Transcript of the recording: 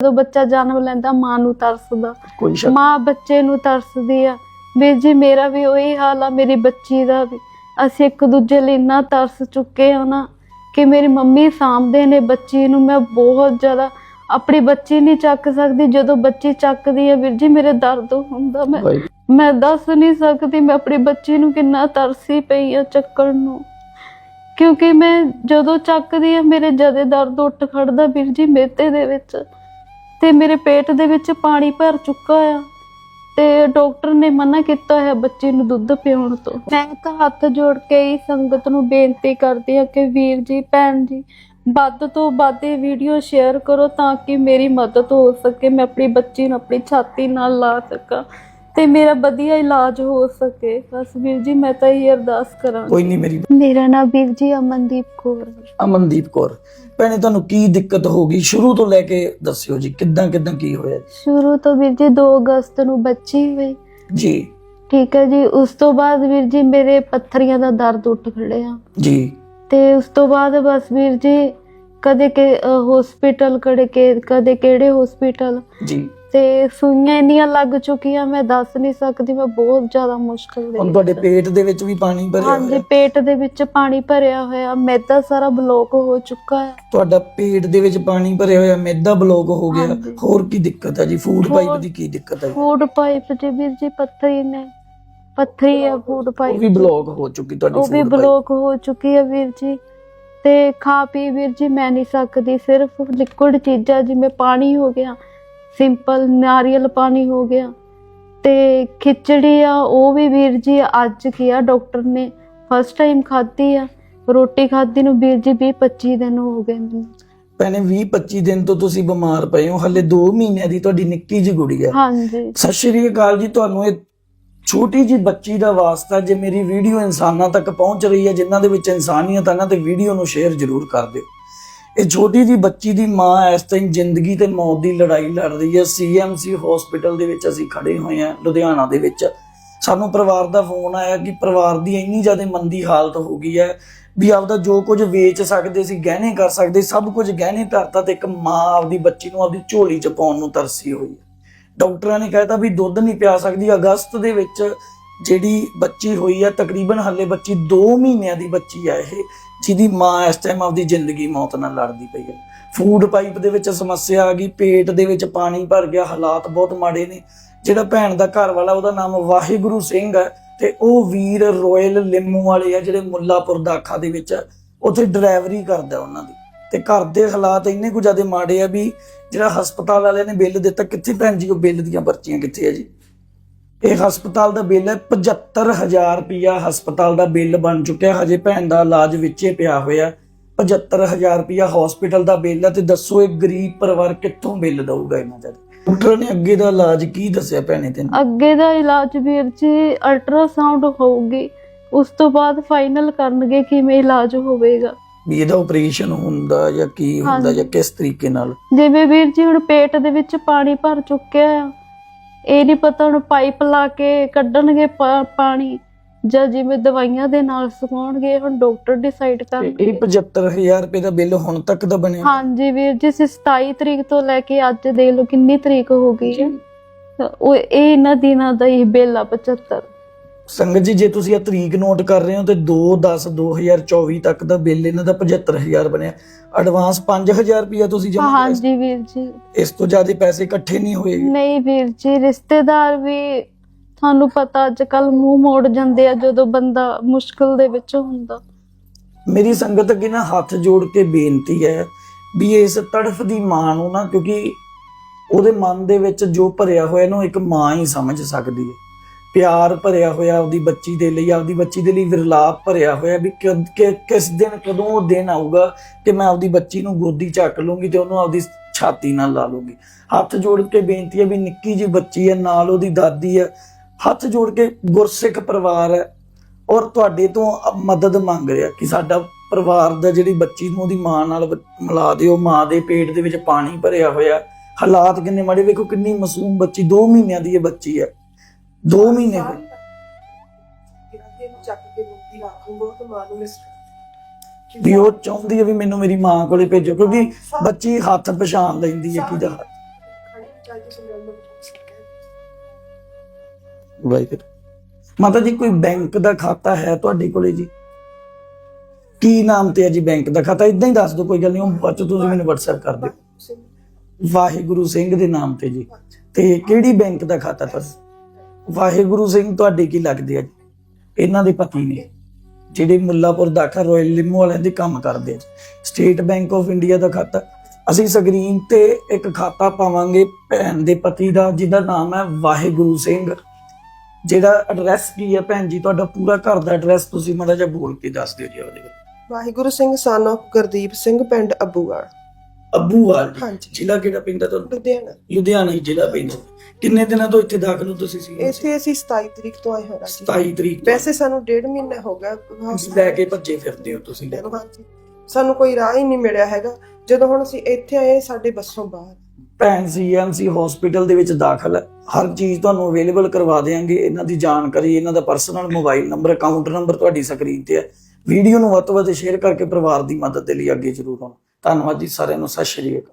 ਜਦੋਂ ਬੱਚਾ ਜਨਮ ਲੈਂਦਾ ਮਾਂ ਨੂੰ ਤਰਸਦਾ। ਕੋਈ ਸ਼ੱਕ। ਮਾਂ ਬੱਚੇ ਨੂੰ ਤਰਸਦੀ ਆ। ਵੀਰ ਜੀ ਮੇਰਾ ਵੀ ਉਹੀ ਹਾਲ ਆ ਮੇਰੀ ਬੱਚੀ ਦਾ ਵੀ। ਅਸੀਂ ਇੱਕ ਦੂਜੇ ਲਈ ਇੰਨਾ ਤਰਸ ਚੁੱਕੇ ਆ ਨਾ ਕਿ ਮੇਰੀ ਮੰਮੀ ਸਾਂਭਦੇ ਨੇ ਬੱਚੀ ਨੂੰ। ਮੈਂ ਬਹੁਤ ਜ਼ਿਆਦਾ ਆਪਣੀ ਬੱਚੀ ਨਹੀਂ ਚੱਕ ਸਕਦੀ। ਜਦੋਂ ਬੱਚੀ ਚੱਕਦੀ ਆ ਵੀਰ ਜੀ ਮੇਰੇ ਦਰਦ ਹੁੰਦਾ। ਮੈਂ ਮੈਂ ਦੱਸ ਨਹੀਂ ਸਕਦੀ ਮੈਂ ਆਪਣੀ ਬੱਚੀ ਨੂੰ ਕਿੰਨਾ ਤਰਸੀ ਪਈ ਆ ਚੱਕਣ ਨੂੰ। ਕਿਉਂਕਿ ਮੈਂ ਜਦੋਂ ਚੱਕਦੀ ਆ ਮੇਰੇ ਜਦੇ ਦਰਦ ਉੱਠ ਖੜਦਾ ਵੀਰ ਜੀ ਮੇਤੇ ਦੇ ਵਿੱਚ। ਤੇ ਮੇਰੇ ਪੇਟ ਦੇ ਵਿੱਚ ਪਾਣੀ ਭਰ ਚੁੱਕਾ ਆ ਤੇ ਡਾਕਟਰ ਨੇ ਮਨਾ ਕੀਤਾ ਹੈ ਬੱਚੀ ਨੂੰ ਦੁੱਧ ਪਿਉਣ ਤੋਂ। ਮੈਂ ਤਾਂ ਹੱਥ ਜੋੜ ਕੇ ਹੀ ਸੰਗਤ ਨੂੰ ਬੇਨਤੀ ਕਰਦੀ ਹਾਂ ਕਿ ਵੀਰ ਜੀ, ਭੈਣ ਜੀ, ਵੱਧ ਤੋਂ ਵੱਧ ਇਹ ਵੀਡੀਓ ਸ਼ੇਅਰ ਕਰੋ ਤਾਂ ਕਿ ਮੇਰੀ ਮਦਦ ਹੋ ਸਕੇ, ਮੈਂ ਆਪਣੀ ਬੱਚੀ ਨੂੰ ਆਪਣੀ ਛਾਤੀ ਨਾਲ ਲਾ ਸਕਾਂ। ਤੇ ਮੇਰਾ ਵਧੀਆ ਇਲਾਜ ਹੋ ਸਕੇ। ਬਸ ਵੀਰ ਜੀ ਮੈਂ ਤਾਂ ਇਹ ਅਰਦਾਸ ਕਰਾਂ ਕੋਈ ਨਹੀਂ ਮੇਰੀ ਮੇਰਾ ਨਾਮ ਵੀਰ ਜੀ ਅਮਨਦੀਪ ਕੌਰ। ਅਮਨਦੀਪ ਕੌਰ। ਭੈਣੇ ਤੁਹਾਨੂੰ ਕੀ ਦਿੱਕਤ ਹੋ ਗਈ? ਸ਼ੁਰੂ ਤੋਂ ਲੈ ਕੇ ਦੱਸਿਓ ਜੀ ਕਿੱਦਾਂ ਕਿੱਦਾਂ ਕੀ ਹੋਇਆ? ਸ਼ੁਰੂ ਤੋਂ ਵੀਰ ਜੀ 2 ਅਗਸਤ ਨੂੰ ਬੱਚੀ ਹੋਈ। ਜੀ। ਠੀਕ ਹੈ ਜੀ ਉਸ ਤੋਂ ਬਾਅਦ ਵੀਰ ਜੀ ਮੇਰੇ ਪੱਥਰੀਆਂ ਦਾ ਦਰਦ ਉੱਠ ਖੜਿਆ। ਜੀ। ਤੇ ਉਸ ਤੋਂ ਬਾਅਦ ਬਸ ਵੀਰ ਜੀ ਕਦੇ ਕਿ ਹਸਪੀਟਲ ਕੜੇ ਕੇ ਕਦੇ ਕਿਹੜੇ ਹਸਪੀਟਲ ਜੀ। ਤੇ ਸੂਈਆਂ ਇੰਨੀਆਂ ਲੱਗ ਚੁੱਕੀਆਂ ਮੈਂ ਦੱਸ ਨਹੀਂ ਸਕਦੀ ਮੈਂ ਬਹੁਤ ਜ਼ਿਆਦਾ ਮੁਸ਼ਕਲ ਦੇ ਹੁਣ ਤੁਹਾਡੇ। ਪੇਟ ਦੇ ਵਿੱਚ ਵੀ ਪਾਣੀ ਭਰਿਆ ਹਾਂਜੀ ਹੋਇਆ ਪੇਟ ਦੇ ਵਿੱਚ ਪਾਣੀ ਭਰਿਆ ਹੋਇਆ ਮੈਦਾ ਸਾਰਾ ਬਲੌਕ ਹੋ ਚੁੱਕਾ ਹੈ ਤੁਹਾਡਾ ਪੇਟ ਦੇ ਵਿੱਚ ਪਾਣੀ ਭਰਿਆ ਹੋਇਆ ਮੈਦਾ ਬਲੌਕ ਹੋ ਗਿਆ ਹਾਂਜੀ। ਹੋਰ ਕੀ ਦਿੱਕਤ ਹੈ ਜੀ ਫੂਡ ਪਾਈਪ ਹੋਰ- ਦੀ ਕੀ ਦਿੱਕਤ ਹੈ ਫੂਡ ਪਾਈਪ ਚ ਵੀਰ ਜੀ ਪੱਥਰੀ ਨੇ ਪੱਥਰੀ ਹੈ ਫੂਡ ਉਹ ਪਾਈਪ ਵੀ ਬਲੌਕ ਹੋ ਚੁੱਕੀ ਤੁਹਾਡੀ ਉਹ ਵੀ। ਬਲੌਕ ਹੋ ਚੁੱਕੀ ਹੈ ਵੀਰ ਜੀ ਤੇ ਖਾ ਪੀ ਵੀਰ ਜੀ ਮੈਂ ਨਹੀਂ ਸਕਦੀ ਸਿਰਫ ਲਿਕੁਇਡ ਚੀਜ਼ਾਂ ਜਿਵੇਂ ਪਾਣੀ ਹੋ ਗਿਆ ਸਿੰਪਲ ਨਾਰੀਅਲ ਪਾਣੀ ਹੋ ਗਿਆ। ਤੇ ਖਿਚੜੀ ਆ ਉਹ ਵੀ ਵੀਰ ਜੀ ਅੱਜ ਕਿਹਾ ਡਾਕਟਰ ਨੇ ਫਸਟ ਟਾਈਮ ਖਾਧੀ ਆ। ਰੋਟੀ ਖਾਧੀ ਨੂੰ ਵੀਰ ਜੀ 20 25 ਦਿਨ ਹੋ ਗਏ ਮੈਨੂੰ। ਭੈਣੇ 20 25 ਦਿਨ ਤੋਂ ਤੁਸੀਂ ਬਿਮਾਰ ਪਏ ਹੋ ਹਲੇ 2 ਮਹੀਨਿਆਂ ਦੀ ਤੁਹਾਡੀ ਨਿੱਕੀ ਜਿਹੀ ਗੁੜੀ ਹੈ ਹਾਂਜੀ। ਸਤਿ ਸ਼੍ਰੀ ਅਕਾਲ ਜੀ ਤੁਹਾਨੂੰ ਇਹ ਛੋਟੀ ਜੀ ਬੱਚੀ ਦਾ ਵਾਸਤਾ ਜੇ ਮੇਰੀ ਵੀਡੀਓ ਇਨਸਾਨਾਂ ਤੱਕ ਪਹੁੰਚ ਰਹੀ ਹੈ ਜਿਨ੍ਹਾਂ ਦੇ ਵਿੱਚ ਇਨਸਾਨੀਅਤ ਹੈ ਨਾ ਤੇ ਵੀਡੀਓ ਨੂੰ ਸ਼ੇਅਰ ਜ਼ਰੂਰ ਕਰ ਦਿਓ। ਇਹ ਛੋਟੀ ਜੀ ਬੱਚੀ ਦੀ ਮਾਂ ਇਸ ਟਾਈਮ ਜ਼ਿੰਦਗੀ ਤੇ ਮੌਤ ਦੀ ਲੜਾਈ ਲੜ ਰਹੀ ਹੈ। ਸੀਐਮਸੀ ਹਸਪੀਟਲ ਦੇ ਵਿੱਚ ਅਸੀਂ ਖੜੇ ਹੋਏ ਹਾਂ, ਲੁਧਿਆਣਾ ਦੇ ਵਿੱਚ। ਸਾਨੂੰ ਪਰਿਵਾਰ ਦਾ ਫੋਨ ਆਇਆ ਕਿ ਪਰਿਵਾਰ ਦੀ ਇੰਨੀ ਜ਼ਿਆਦਾ ਮੰਦੀ ਹਾਲਤ ਹੋ ਗਈ ਹੈ ਵੀ ਆਪਦਾ ਜੋ ਕੁਝ ਵੇਚ ਸਕਦੇ ਸੀ, ਗਹਿਣੇ ਕਰ ਸਕਦੇ, ਸਭ ਕੁਝ ਗਹਿਣੇ ਧਰਤਾ ਤੇ ਇੱਕ ਮਾਂ ਆਪਦੀ ਬੱਚੀ ਨੂੰ ਆਪਦੀ ਝੋਲੀ 'ਚ ਪਾਉਣ ਨੂੰ ਤਰਸੀ ਹੋਈ ਹੈ। ਡਾਕਟਰਾਂ ਨੇ ਕਹਿਤਾ ਵੀ ਦੁੱਧ ਨਹੀਂ ਪਿਆ ਸਕਦੀ, ਅਗਸਤ ਦੇ ਵਿੱਚ ਜਿਹੜੀ ਬੱਚੀ ਹੋਈ ਹੈ ਤਕਰੀਬਨ ਹਾਲੇ ਬੱਚੀ 2 ਮਹੀਨਿਆਂ ਦੀ ਬੱਚੀ ਹੈ ਇਹ ਜਿਹਦੀ ਮਾਂ ਇਸ ਟਾਈਮ ਆਪਦੀ ਜ਼ਿੰਦਗੀ ਮੌਤ ਨਾਲ ਲੜਦੀ ਪਈ ਹੈ ਫੂਡ ਪਾਈਪ ਦੇ ਵਿੱਚ ਸਮੱਸਿਆ ਆ ਗਈ ਪੇਟ ਦੇ ਵਿੱਚ ਪਾਣੀ ਭਰ ਗਿਆ ਹਾਲਾਤ ਬਹੁਤ ਮਾੜੇ ਨੇ। ਜਿਹੜਾ ਭੈਣ ਦਾ ਘਰ ਵਾਲਾ ਉਹਦਾ ਨਾਮ ਵਾਹਿਗੁਰੂ ਸਿੰਘ ਹੈ ਤੇ ਉਹ ਵੀਰ ਰੋਇਲ ਲਿੰਮੂ ਵਾਲੇ ਆ ਜਿਹੜੇ ਮੁੱਲਾਪੁਰ ਦਾਖਾ ਦੇ ਵਿੱਚ ਆ, ਉੱਥੇ ਡਰਾਈਵਰੀ ਕਰਦਾ ਉਹਨਾਂ ਦੀ। ਤੇ ਘਰ ਦੇ ਹਾਲਾਤ ਇੰਨੇ ਕੁ ਜ਼ਿਆਦਾ ਮਾੜੇ ਆ ਵੀ ਜਿਹੜਾ ਹਸਪਤਾਲ ਵਾਲਿਆਂ ਨੇ ਬਿੱਲ ਦਿੱਤਾ ਕਿੱਥੇ ਭੈਣ ਜੀ ਉਹ ਬਿੱਲ ਦੀਆਂ ਪਰਚੀਆਂ ਕਿੱਥੇ ਆ ਜੀ? ਇਹ ਹਸਪਤਾਲ ਦਾ ਬਿੱਲ ਹੈ 75000 ਰੁਪਿਆ ਹਸਪਤਾਲ ਦਾ ਬਿੱਲ ਬਣ ਚੁੱਕਿਆ। ਹਜੇ ਭੈਣ ਦਾ ਇਲਾਜ ਵਿੱਚੇ ਪਿਆ ਹੋਇਆ। 75000 ਰੁਪਿਆ ਹਸਪੀਟਲ ਦਾ ਬਿੱਲ ਹੈ ਤੇ ਦੱਸੋ ਇਹ ਗਰੀਬ ਪਰਿਵਾਰ ਕਿੱਥੋਂ ਬਿੱਲ ਦਊਗਾ ਇਹਨਾਂ ਦਾ? ਡਾਕਟਰ ਨੇ ਅੱਗੇ ਦਾ ਇਲਾਜ ਕੀ ਦੱਸਿਆ ਭੈਣੇ ਤੈਨੂੰ? ਅੱਗੇ ਦਾ ਇਲਾਜ ਵੀਰ ਜੀ ਅਲਟਰਾਸਾਊਂਡ ਹੋਊਗੀ। ਉਸ ਤੋਂ ਬਾਅਦ ਫਾਈਨਲ ਕਰਨਗੇ ਕਿਵੇਂ ਇਲਾਜ ਹੋਵੇਗਾ। ਵੀ ਇਹਦਾ ਆਪਰੇਸ਼ਨ ਹੁੰਦਾ ਜਾਂ ਕੀ ਹੁੰਦਾ। ਜਾਂ ਕਿਸ ਤਰੀਕੇ ਨਾਲ? ਜਿਵੇਂ ਵੀਰ ਜੀ ਹੁਣ ਪੇਟ ਦੇ ਵਿੱਚ ਪਾਣੀ ਭਰ ਚੁੱਕਿਆ ਆ ਇਹ ਨਹੀਂ ਪਤਾ ਹੁਣ ਪਾਈਪ ਲਾ ਕੇ ਕੱਢਣਗੇ ਪਾਣੀ ਜਾਂ ਜਿਵੇਂ ਦਵਾਈਆਂ ਦੇ ਨਾਲ ਸੁਕਾਉਣਗੇ ਹੁਣ ਡਾਕਟਰ ਡਿਸਾਈਡ ਤੇ ਇਹ ਕਰਨਗੇ 75000 ਰੁਪਏ ਦਾ ਬਿੱਲ ਹੁਣ ਤੱਕ ਦਾ ਬਣਿਆ। ਹਾਂਜੀ ਵੀਰ ਜੀ ਅਸੀਂ 27 ਤਰੀਕ ਤੋਂ ਲੈ ਕੇ ਅੱਜ ਦੇਖ ਲਓ ਕਿੰਨੀ ਤਰੀਕ ਹੋ ਗਈ ਉਹ ਇਹ ਇਹਨਾਂ ਦਿਨਾਂ ਦਾ ਹੀ ਬਿੱਲ ਆ 75 ਸੰਗਤ ਜੀ ਜੇ ਤੁਸੀਂ ਇਹ ਤਰੀਕ ਨੋਟ ਕਰ ਰਹੇ ਹੋ ਤੇ 2 10 2024 ਤੱਕ ਦਾ ਬਿੱਲ ਇਹਨਾਂ ਦਾ 75000 ਬਣਿਆ। ਐਡਵਾਂਸ 5000 ਰੁਪਇਆ ਤੁਸੀਂ ਜਮ੍ਹਾਂ ਕਰਾਇਆ ਹਾਂਜੀ ਵੀਰ ਜੀ। ਇਸ ਤੋਂ ਜ਼ਿਆਦਾ ਪੈਸੇ ਇਕੱਠੇ ਨਹੀਂ ਹੋਏ। ਨਹੀਂ ਵੀਰ ਜੀ ਰਿਸ਼ਤੇਦਾਰ ਵੀ ਤੁਹਾਨੂੰ ਪਤਾ ਅੱਜ ਕੱਲ ਮੂੰਹ ਮੋੜ ਜਾਂਦੇ ਆ ਜਦੋਂ ਬੰਦਾ ਮੁਸ਼ਕਲ ਦੇ ਵਿੱਚ ਹੁੰਦਾ। ਮੇਰੀ ਸੰਗਤ ਅੱਗੇ ਨਾ ਹੱਥ ਜੋੜ ਕੇ ਬੇਨਤੀ ਹੈ ਵੀ ਇਸ ਤੜਫ ਦੀ ਮਾਂ ਨੂੰ ਨਾ ਕਿਉਂਕਿ ਉਹਦੇ ਮਨ ਦੇ ਵਿੱਚ ਜੋ ਭਰਿਆ ਹੋਇਆ ਨੂੰ ਇੱਕ ਮਾਂ ਹੀ ਸਮਝ ਸਕਦੀ ਹੈ। ਪਿਆਰ ਭਰਿਆ ਹੋਇਆ ਆਪਦੀ ਬੱਚੀ ਦੇ ਲਈ, ਆਪਦੀ ਬੱਚੀ ਦੇ ਲਈ ਵਿਰਲਾਪ ਭਰਿਆ ਹੋਇਆ ਵੀ ਕਿਸ ਦਿਨ ਕਦੋਂ ਉਹ ਦਿਨ ਆਊਗਾ ਕਿ ਮੈਂ ਆਪਦੀ ਬੱਚੀ ਨੂੰ ਗੋਦੀ ਚੱਕ ਲੂੰਗੀ ਤੇ ਉਹਨੂੰ ਆਪਦੀ ਛਾਤੀ ਨਾਲ ਲਾ ਲੂੰਗੀ। ਹੱਥ ਜੋੜ ਕੇ ਬੇਨਤੀ ਹੈ ਵੀ ਨਿੱਕੀ ਜੀ ਬੱਚੀ ਹੈ, ਨਾਲ ਉਹਦੀ ਦਾਦੀ ਹੈ। ਹੱਥ ਜੋੜ ਕੇ ਗੁਰਸਿੱਖ ਪਰਿਵਾਰ ਹੈ ਔਰ ਤੁਹਾਡੇ ਤੋਂ ਮਦਦ ਮੰਗ ਰਿਹਾ ਕਿ ਸਾਡਾ ਪਰਿਵਾਰ ਦਾ ਜਿਹੜੀ ਬੱਚੀ ਨੂੰ ਉਹਦੀ ਮਾਂ ਨਾਲ ਮਿਲਾ ਦਿਓ, ਮਾਂ ਦੇ ਪੇਟ ਦੇ ਵਿੱਚ ਪਾਣੀ ਭਰਿਆ ਹੋਇਆ। ਹਾਲਾਤ ਕਿੰਨੇ ਮਾੜੇ, ਵੇਖੋ ਕਿੰਨੀ ਮਾਸੂਮ ਬੱਚੀ 2 ਮਹੀਨਿਆਂ ਦੀ ਇਹ ਬੱਚੀ ਹੈ। 2 ਮਹੀਨੇ ਦੀ ਚੱਕ ਕੇ ਰੋਟੀ ਰੱਖੂੰਗਾ ਤੇ ਮਾਂ ਨੂੰ ਮਿਸ ਵੀ ਉਹ ਚਾਹੁੰਦੀ ਹੈ ਵੀ ਮੈਨੂੰ ਮੇਰੀ ਮਾਂ ਕੋਲੇ ਭੇਜੋ ਕਿਉਂਕਿ ਬੱਚੀ ਹੱਥ ਪਛਾਣ ਲੈਂਦੀ ਹੈ ਕਿਹਦਾ ਹੱਥ। ਵਾਹਿਗੁਰੂ। ਮਾਤਾ ਜੀ ਕੋਈ ਬੈਂਕ ਦਾ ਖਾਤਾ ਹੈ ਤੁਹਾਡੇ ਕੋਲੇ ਜੀ? ਕੀ ਨਾਮ ਤੇ ਹੈ ਜੀ ਬੈਂਕ ਦਾ ਖਾਤਾ? ਇਦਾਂ ਹੀ ਦੱਸ ਦਿਓ ਕੋਈ ਗੱਲ ਨਹੀਂ ਉਹ ਤੁਸੀਂ ਮੈਨੂੰ WhatsApp ਕਰ ਦਿਓ। ਵਾਹਿਗੁਰੂ ਸਿੰਘ ਦੇ ਨਾਮ ਤੇ ਜੀ। ਤੇ ਕਿਹੜੀ ਬੈਂਕ ਦਾ ਖਾਤਾ ਤੁਹਾਡਾ? ਵਾਹਿਗੁਰੂ ਸਿੰਘ, ਤੁਹਾਡੇ ਕੀ ਲੱਗਦੇ ਆ ਇਹਨਾਂ ਦੇ ਪਤੀ ਨੇ, ਜਿਹੜੇ ਮੁੱਲਾਪੁਰ ਦਾਖਾ ਰਾਇਲ ਲਿਮੋ ਵਾਲਿਆਂ ਦੇ ਕੰਮ ਕਰਦੇ ਆ ਸਟੇਟ ਬੈਂਕ ਆਫ ਇੰਡੀਆ ਦਾ ਖਾਤਾ। ਅਸੀਂ ਸਕਰੀਨ ਤੇ ਇੱਕ ਖਾਤਾ ਪਾਵਾਂਗੇ ਭੈਣ ਦੇ ਪਤੀ ਦਾ, ਜਿਹਦਾ ਨਾਮ ਹੈ ਵਾਹਿਗੁਰੂ ਸਿੰਘ। ਜਿਹੜਾ ਐਡਰੈਸ ਕੀ ਹੈ ਭੈਣ ਜੀ? ਤੁਹਾਡਾ ਪੂਰਾ ਘਰ ਦਾ ਐਡਰੈਸ ਤੁਸੀਂ ਮਾੜਾ ਜਿਹਾ ਬੋਲ ਕੇ ਦੱਸ ਦਿਓ ਜੀ ਉਹਦੇ ਵਾਹਿਗੁਰੂ ਸਿੰਘ ਸਨ of ਗੁਰਦੀਪ ਸਿੰਘ, ਪਿੰਡ ਅੱਬੂਵਾਲ ਅੱਬੂਵਾਲ। ਹਾਂਜੀ। ਜ਼ਿਲ੍ਹਾ ਕਿਹੜਾ ਪੈਂਦਾ ਤੁਹਾਨੂੰ? ਲੁਧਿਆਣਾ। ਲੁਧਿਆਣਾ ਹੀ ਜ਼ਿਲ੍ਹਾ ਪੈਂਦਾ। ਕਿੰਨੇ ਦਿਨਾਂ ਤੋਂ ਇੱਥੇ ਦਾਖਲ ਹੋ ਤੁਸੀਂ ਸੀ? ਇੱਥੇ ਅਸੀਂ 27 ਤਰੀਕ ਤੋਂ ਆਏ ਸੀ 27 ਤਰੀਕ ਤੋਂ। ਵੈਸੇ ਸਾਨੂੰ ਡੇਢ ਮਹੀਨਾ ਹੋ ਗਿਆ। hospital ਲੈ ਕੇ ਭੱਜੇ ਫਿਰਦੇ ਹੋ ਤੁਸੀਂ। ਨੂੰ, ਹਾਂਜੀ। ਸਾਨੂੰ ਕੋਈ ਰਾਹ ਹੀ ਨਹੀਂ ਮਿਲਿਆ ਹੈਗਾ। ਜਦੋਂ ਹੁਣ ਅਸੀਂ ਇੱਥੇ ਆਏ ਸਾਡੇ ਬੱਸੋਂ ਬਾਹਰ। ਭੈਣ ਸੀਐਮਸੀ ਹਸਪੀਟਲ ਦੇ ਵਿੱਚ ਦਾਖਲ ਹੈ। ਹਰ ਚੀਜ਼ ਤੁਹਾਨੂੰ ਅਵੇਲੇਬਲ ਕਰਵਾ ਦੇਵਾਂਗੇ ਇਹਨਾਂ ਦੀ ਜਾਣਕਾਰੀ ਇਹਨਾਂ ਦਾ personal mobile number account number ਤੁਹਾਡੀ ਸਕਰੀਨ ਤੇ ਹੈ। ਵੀਡੀਓ ਨੂੰ ਵੱਧ ਤੋਂ ਵੱਧ ਸ਼ੇਅਰ ਕਰਕੇ ਪਰਿਵਾਰ ਦੀ ਮਦਦ ਦੇ ਲਈ ਅੱਗੇ ਜ਼ਰੂਰ ਆਉਣਾ। ਧੰਨਵਾਦ ਜੀ ਸਾਰਿਆਂ ਨੂੰ ਸਤਿ ਸ਼੍ਰੀ ਅਕਾਲ।